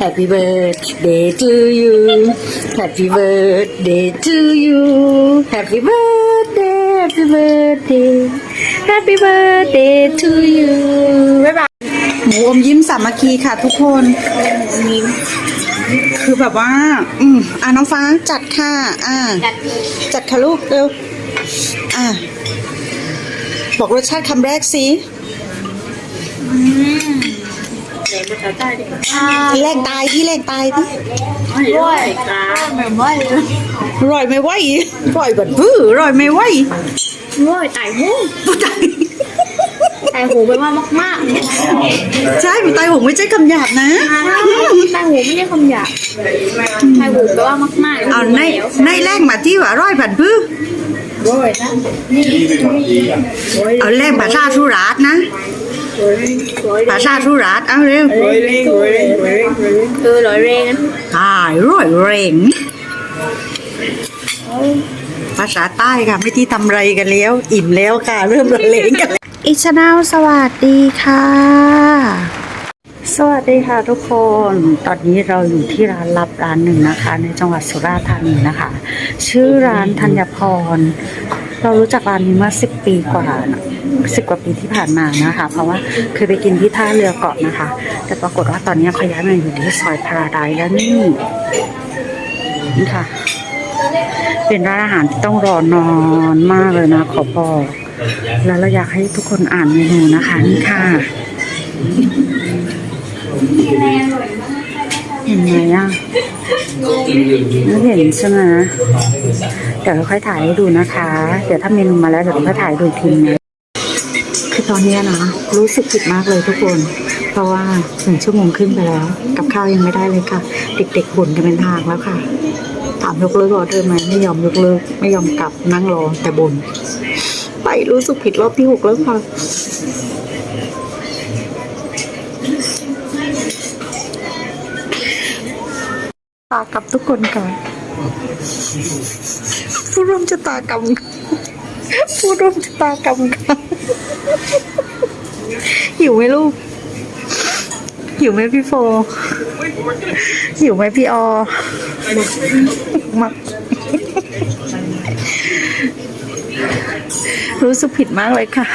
Happy birthday to you Happy birthday to you Happy birthday Happy birthday Happy birthday to you บ๊ายบายหมูอมยิ้มสามัคคีค่ะทุกคนคือแบบว่า อืมอะน้องฟ้าจัดค่ะ อ่า จัดค่ะลูกเร็ว อะ บอกรสชาติคำแรกสิ ที่แรกตายที่แรกตายที่ร่อยกาแบบว่าร่อยไม่ไหวร่อยแบบพื้อร่อยไม่ไหวร่อยไต่หูไต่หูไปว่ามากๆเนี่ยใช่พี่ตายหงไม่ใช่คำหยาบนะไต่หูไม่ใช่คำหยาบไต่หูแปลว่ามากๆเอาในในแรกมาที่ว่าร่อยผัดพื้อร่อยนะเอาแรกภาษาสุราษฎร์นะร่อย ภาษาสุราษฎร์เอาเร็วเออร่อยแรงนะตายร่อยเร่งภาษาใต้ค่ะ ไม่ที่ทำไรกันแล้ว อิ่มแล้วค่ะ เริ่มละเลงกันแล้วอิชนาสวัสดีค่ะ สวัสดีค่ะทุกคน ตอนนี้เราอยู่ที่ร้านลับร้านหนึ่งนะคะ ในจังหวัดสุราษฎร์ธานีนะคะ ชื่อร้านธัญพร เรารู้จักร้านนี้มาสิบปีกว่าสิบกว่าปีที่ผ่านมานะคะ เพราะว่าเคยไปกินที่ท่าเรือเกาะนะคะ แต่ปรากฏว่าตอนนี้เขาย้ายมาอยู่ที่ซอยพาราไดซ์แล้วนี่นี่ค่ะ เป็นร้านอาหารที่ต้องรอนอนมากเลยนะขอบอกแล้วเราอยากให้ทุกคนอ่านเมนูนะคะนี่ค่ะเห็นไหมอะไม่เห็นใช่ไหม เดี๋ยวค่อยถ่ายให้ดูนะคะ เดี๋ยวถ้าเมนูมาแล้วเดี๋ยวค่อยถ่ายดูอีกทีนะคือตอนนี้นะรู้สึกผิดมากเลยทุกคน เพราะว่าหนึ่งชั่วโมงขึ้นไปแล้ว กับข้าวยังไม่ได้เลยค่ะ เด็กๆบ่นกันเป็นทางแล้วค่ะ ถามยกเลิกออเดอร์ไหมไม่ยอมยกเลิกไม่ยอมกลับนั่งรอแต่บ่นไปรู้สึกผิดรอบที่หกแล้วค่ะตากับทุกคนก่อน ผู้ร่วมชะตากรรมผู้ร่วมชะตากรรมค่ะหิวไหมลูกหิวไหมพี่โฟหิวไหมพี่ออมากรู้สึกผิดมากเลยค่ะ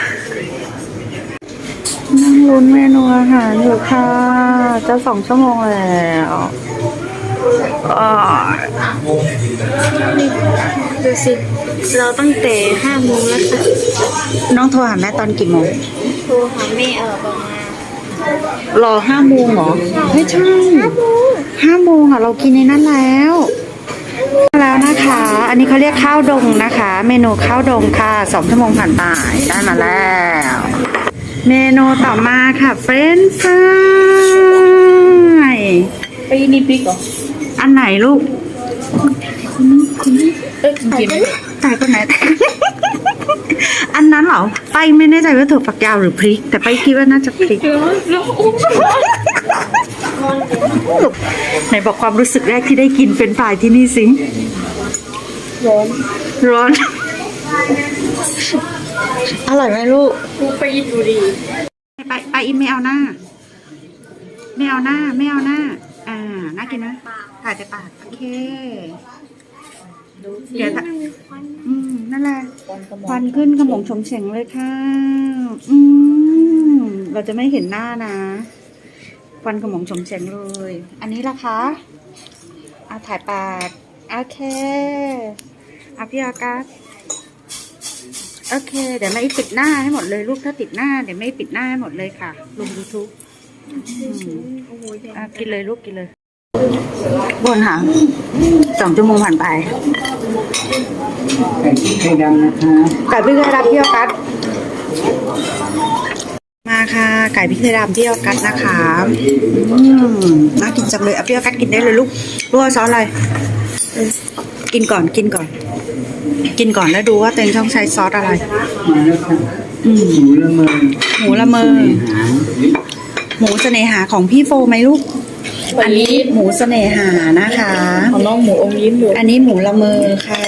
นั่งลุ้นเมนูอาหารอยู่ค่ะ จะสองชั่วโมงแล้ว อ่าดูสิ เราตั้งแต่ห้าโมงแล้วค่ะน้องโทรหาแม่ตอนกี่โมง โทรหาแม่เออประมาณรอห้าโมงเหรอไม่ใช่ห้าโมงอะ เรากินในนั้นแล้ว แล้วนะคะ อันนี้เขาเรียกข้าวดงนะคะ เมนูข้าวดงค่ะสองชั่วโมงผ่านไปได้มาแล้ว เมนูต่อมาค่ะเฟรนช์ฟรายปีนี้ปีก่อนอันไหนลูกเออ กินตายคนไหนอันนั้นเหรอไปไม่แน่ใจว่าถั่วฝักยาวหรือพริก แต่ไปคิดว่าน่าจะพริกแล้วแล้วไหนบอกความรู้สึกแรกที่ได้กินเป็นฝ่ายที่นี่สิร้อนร้อนอร่อยไหมลูกกูไปดูดี ไปไปอิมไม่เอาหน้าไม่เอาหน้าไม่เอาหน้าอ่า น่ากินนะถ่ายแต่ปากโอเค เดี๋ยวถ้าอืมนั่นแหละควันขึ้นขโมงชมเฉงเลยค่ะ อืมเราจะไม่เห็นหน้านะควันขโมงชมเฉงเลย อันนี้ล่ะคะเอาถ่ายปากโอเคเอาพี่อากาศโอเค เดี๋ยวไม่ปิดหน้าให้หมดเลยลูกถ้าติดหน้าเดี๋ยวไม่ปิดหน้าให้หมดเลยค่ะลงยูทูบโอ้โหแดงอะกินเลยลูกกินเลย บนค่ะสองชั่วโมงผ่านไปไก่พริกไข่ดำนะคะไก่พริกไทยดำพี่ออกัสมาค่ะ ไก่พริกไทยดำพี่ออกัสนะคะอืมน่ากินจังเลยเอาพี่ออกัสกินได้เลยลูกรู้ว่าซอสอะไรกินก่อนกินก่อน กินก่อนแล้วดูว่าตัวเองต้องใช้ซอสอะไร มาแล้วค่ะอืม หมูละเมอหมูละเมอหางหมูเสน่หาของพี่โฟไหมลูก อันนี้หมูเสน่หานะคะ ของน้องหมูอมยิ้มอยู่อันนี้หมูละเมอค่ะ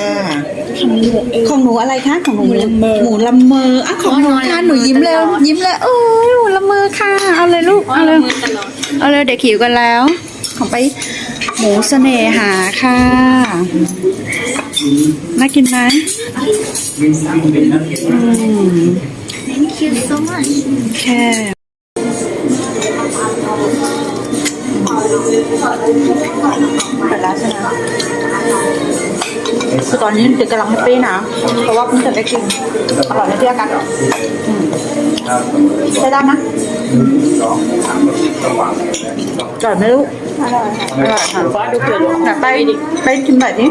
ทำหมูเอง ของหนูอะไรคะของหนูหมูละเมอ หมูละเมออะของหนูอ๋อค่ะละหเมนูอยิ้มแล้วตลอดยิ้มแล้วโอ้ยหมูละเมอค่ะเอาเลยลูกเอาเลยมือตลอดเอาเลยเด็กหิวกันแล้ว ของไปหมูเสน่หาค่ะน่ากินไหมอืม thank you so much แค่ อตอนนี้เด็กกำลังแฮปปี้นะ เพราะว่าเพิ่งจะได้กินอร่อยนะพี่อากันอืมใช้ได้นะอร่อยไหมลูกอร่อยค่ะอร่อยค่ะฟ้าดูเกลือไหนไปดิไปกินหน่อยดิ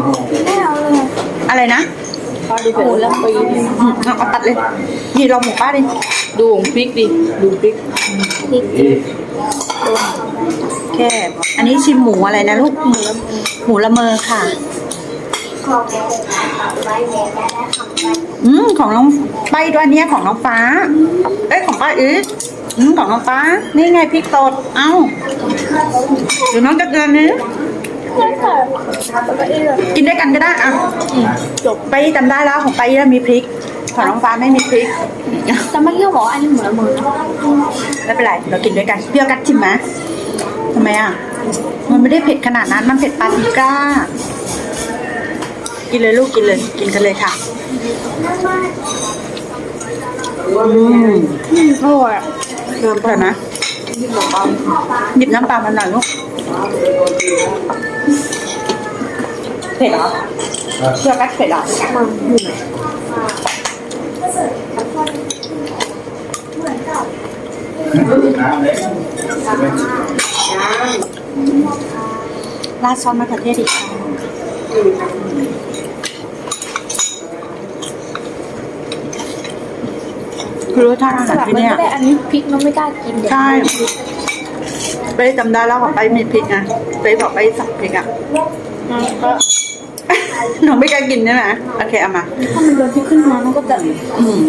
อะไรนะหมูละปีอืมเอาเอาตัดเลยนี่ลองหมูป้าดิดูพริกดิดูพริกแค่อันนี้ชิมหมูอะไรนะลูกหมูละเมอ หมูละเมอค่ะอืมของน้องใบด้วยอันเนี้ยของน้องฟ้า เอ้ยของป้าอืออืมของน้องฟ้า นี่ไงพริกสดเอ้าหรือน้องจะเกินนี้กินด้วยกันก็ได้อะจบไปจำได้แล้วของไปแล้วมีพริก ของน้องฟ้าไม่มีพริกแต่เมื่อกี้บอกว่าอันนี้เหมูละเมือนไม่เป็นไรเรากินด้วยกันเปรี้ยวกัดชิมไหมทำไมอะมันไม่ได้เผ็ดขนาดนั้นมันเผ็ดปาปริก้า กินเลยลูกกินเลย กินกันเลยค่ะอืมอร่อยเริ่มเถอะนะหยิบน้ำปลามาหน่อยลูกเผ็ดเหรอเปรี้ยวกัดเผ็ดเหรอราดซอสมะเขือเทศอีกค่ะ คือรสชาติอาสหารลับที่มันเนี่ย ก็ได้อันนี้พริกน้องไม่กล้ากินเดี๋ยวใช่ ไปจำได้แล้วบอกไปมีพริกไงไปบอกไปสับพริกอะน้องก็หนูไม่กล้ากินใช่ไหมโอเคเอามา ถ้ามันโดนพริกขึ้นมามันก็จะอืม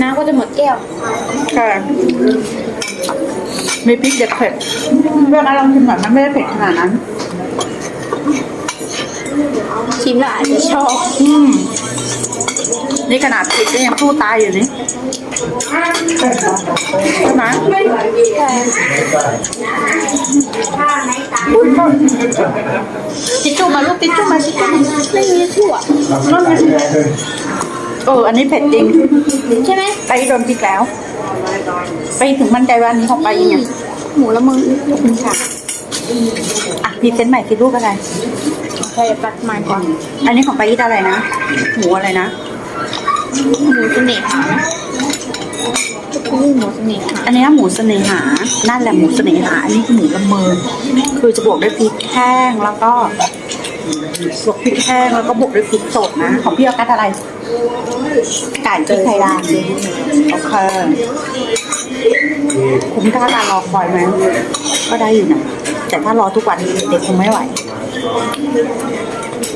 น้ำก็จะหมดแก้วค่ะมีพริกเด็ดเผ็ดเพื่อนลองชิมหน่อยมันไม่ได้เผ็ดขนาดนั้น ชิมแล้วอาจจะชอบอืม นี่ขนาดพริกก็ยังสู้ตายอยู่นี่ใช่ไหมทิชชู่มาลูกทิชชู่มาทิชชู่มาไม่มีถั่วเอออันนี้เผ็ดจริง ใช่ไหมไปโดนพริกแล้ว ไปถึงมั่นใจว่าอันนี้ของไปยังไงหมูละเมือขอบคุณค่ะอะพรีเซนต์ใหม่สิรูปอะไรใครจะตัดไม้ก่อน อันนี้ของไปยี่อะไรนะ หมูอะไรนะ หมูเสน่หานะนี่หมูเสน่หาอันนี้หมูเสน่หา นั่นแหละหมูเสน่หา อันนี้คือหมูละเมอคือจะบวกด้วยพริกแห้งแล้วก็บวกพริกแห้งแล้วก็บวกด้วยพริกสดนะ ของพี่เอากัดอะไรไก่พริกไทยดำโอเคคุ้มค่าการรอคอยไหมก็ได้อยู่นะแต่ถ้ารอทุกวันเด็กคงไม่ไหวห้าร้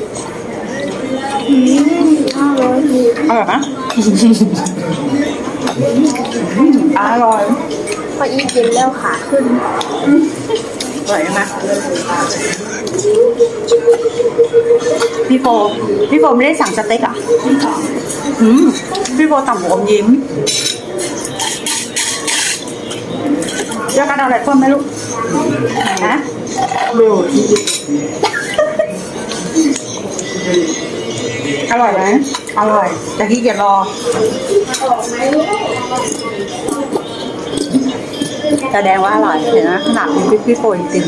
อยอร่อยไหมอร่อยพออีกินแล้วขาขึ้นอร่อยไหมพี่โฟพี่โฟไม่ได้สั่งสเต็กอะอืมพี่โฟสั่งหมูอมยิ้มเดี๋ยวกันเอาอะไรเพิ่มไหมลูกนะดูอ อร่อยไหมอร่อยแต่ที่เกียจรอแสดงว่าอร่อยเห็นไหมขนาดมีพริกพี่โปรยจริง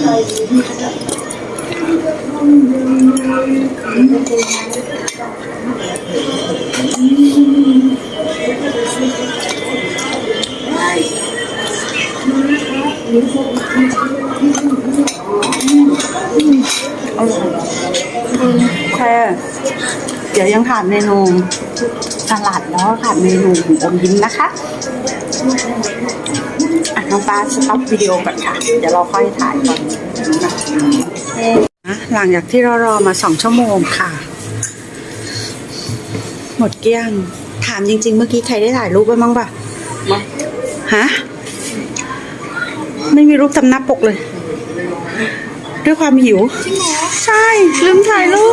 ขาดเมนูสลัดแล้วก็ขาดเมนูหมูอมยิ้มนะคะอะน้องฟ้าสต็อปวิดีโอก่อนค่ะ เดี๋ยวเราค่อยถ่ายก่อนนะหลังจากที่เรารอมาสองชั่วโมงค่ะ หมดเกลี้ยง ถามจริง ๆ เมื่อกี้ใครได้ถ่ายรูปไว้บ้างปะฮะ ไม่มีรูปทำหน้าปกเลย ด้วยความหิว ใช่ ลืมถ่ายรูป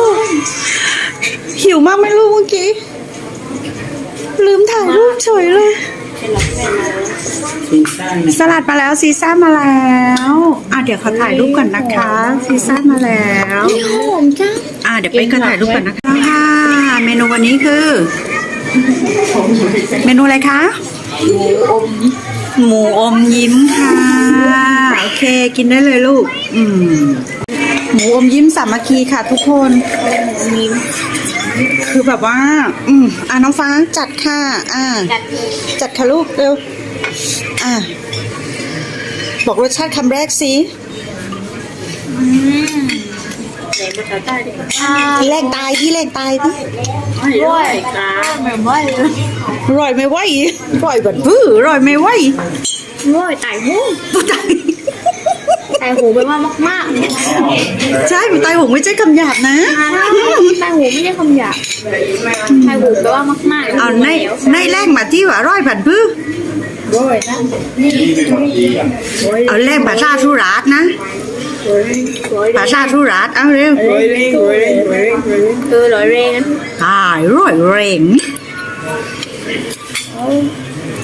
หิวมากไหมลูกเมื่อกี้ ลืมถ่ายรูปเฉยเลยซีซ่านะสลัดมาแล้วซีซ่ามาแล้วอะเดี๋ยวขอถ่ายรูปก่อนนะคะซีซ่ามาแล้วหอมจังอะเดี๋ยวไปขอถ่ายรูปก่อนนะคะค่ะเมนูวันนี้คือ เมนูอะไรคะหมูอมยิ้มค่ะโอเคกินได้เลยลูก อืมหมูอมยิ้มสามัคคีค่ะทุกคน คือแบบว่า อืมอะน้องฟ้าจัดค่ะ อ่า จัดจัดค่ะลูกเร็ว อะ บอกรสชาติคำแรกสิอ่าที่แรงตายที่แรงตายที่ด้วยแบบว่าร่อยไม่ไหวร่อยแบบพื้อร่อยไม่ไหวด้วยไต่หูไต่หูไปว่ามากๆเนี่ยใช่ไตหงไม่ใช่คำหยาบนะไต่หูไม่ใช่คำหยาบไต่หูแปลว่ามากๆเอาในในแรงมาที่ว่าร่อยผัดพื้อเอาแรงภาษาสุราษฎร์นะภาษาสุราษฎร์เอาเร็วเออร้อยเรงนะตายร่อยเร่ง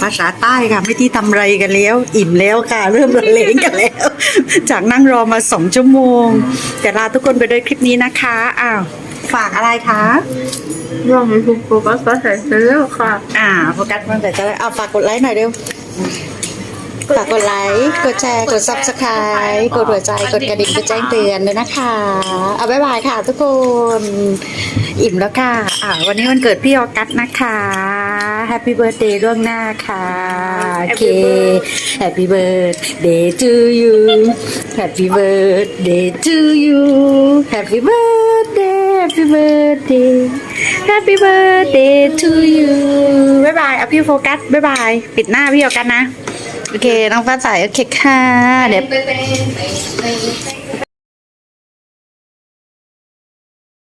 ภาษาใต้ค่ะ ไม่ที่ทำไรกันแล้ว อิ่มแล้วค่ะ เริ่มละเลงกันแล้ว จากนั่งรอมาสองชั่วโมง แต่ลาทุกคนไปด้วยคลิปนี้นะคะอ้าวฝากอะไรคะรวมมันถูกโฟกัสก็ใส่เสื้อค่ะ อ่าโฟกัสมันแต่จะเอาฝากกดไลค์หน่อยเร็ว ฝากกดไลค์กดแชร์กด subscribe กดหัวใจกดกระดิ่งกดแจ้งเตือนด้วยนะคะ เอาบ๊ายบายค่ะทุกคน อิ่มแล้วค่ะอ่าวันนี้วันเกิดพี่ออกัสนะคะ Happy Birthday ล่วงหน้าค่ะโอเค Happy Birthday to you Happy Birthday to you Happy Birthday Happy Birthday Happy Birthday to you บ๊ายบายเอาพี่โฟกัสบ๊ายบาย ปิดหน้าพี่ออกัสนะ โอเค น้องฟ้าใสโอเคค่ะ เดี๋ยว ไปไปไปไป